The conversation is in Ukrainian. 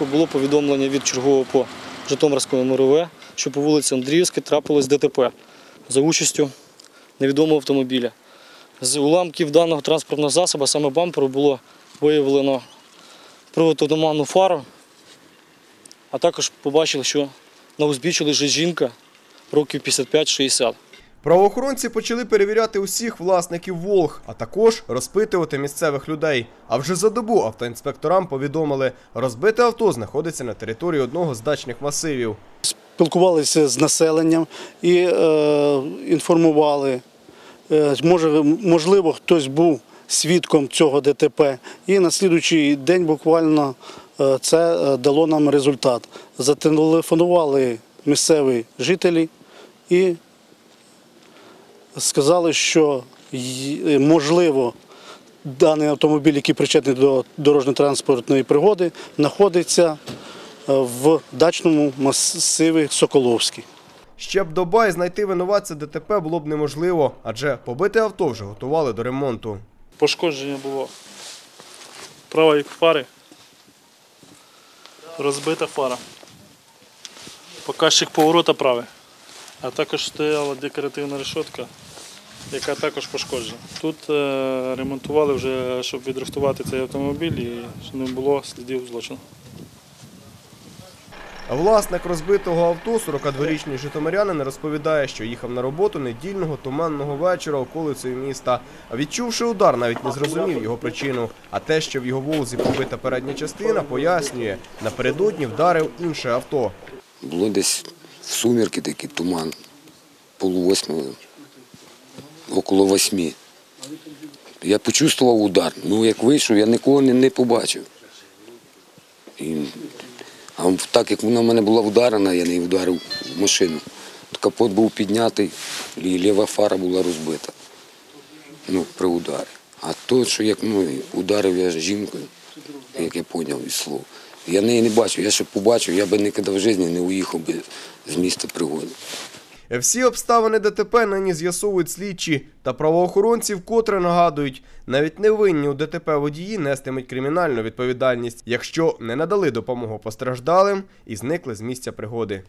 Було повідомлення від чергового по Житомирському МРВ, що по вулиці Андріївській трапилось ДТП за участю невідомого автомобіля. З уламків даного транспортного засобу, саме бамперу, було виявлено протитуманну фару, а також побачили, що на узбіччі лежить жінка років 55-60. Правоохоронці почали перевіряти усіх власників Волг, а також розпитувати місцевих людей. А вже за добу автоінспекторам повідомили, розбите авто знаходиться на території одного з дачних масивів. спілкувалися з населенням і е, інформували. Е, може, можливо, хтось був свідком цього ДТП. І на слідуючий день буквально е, це е, дало нам результат. Зателефонували місцеві жителі і сказали, що можливо даний автомобіль, який причетний до дорожньо-транспортної пригоди, знаходиться е, в дачному масиві Соколовський. Ще б доба і знайти винуватця ДТП було б неможливо, адже побите авто вже готували до ремонту. Пошкодження було правої фари, розбита фара, показчик поворота правий, а також стояла декоративна решетка, яка також пошкоджена. Тут е, ремонтували вже, щоб відрихтувати цей автомобіль і щоб не було слідів злочину. Власник розбитого авто, 42-річний житомирянин, розповідає, що їхав на роботу недільного туманного вечора околицею міста. Відчувши удар, навіть не зрозумів його причину. А те, що в його волзі побита передня частина, пояснює, напередодні вдарив інше авто. Було десь в сумірки такий туман, полу восьмого, около восьмі. Я почувствував удар. Ну, як вийшов, я нікого не, не побачив. І, а так як вона в мене була вдарена, я не вдарив в машину. То капот був піднятий, і ліва фара була розбита. Ну, при ударі. А то, що як ну, ударив я жінкою, як я зрозумів із слов. Я неї не бачу. Я ще побачив, я би ніколи в житті не уїхав би з міста пригоди. Всі обставини ДТП нині з'ясовують слідчі та правоохоронці вкотре нагадують, навіть невинні у ДТП водії нестимуть кримінальну відповідальність, якщо не надали допомогу постраждалим і зникли з місця пригоди.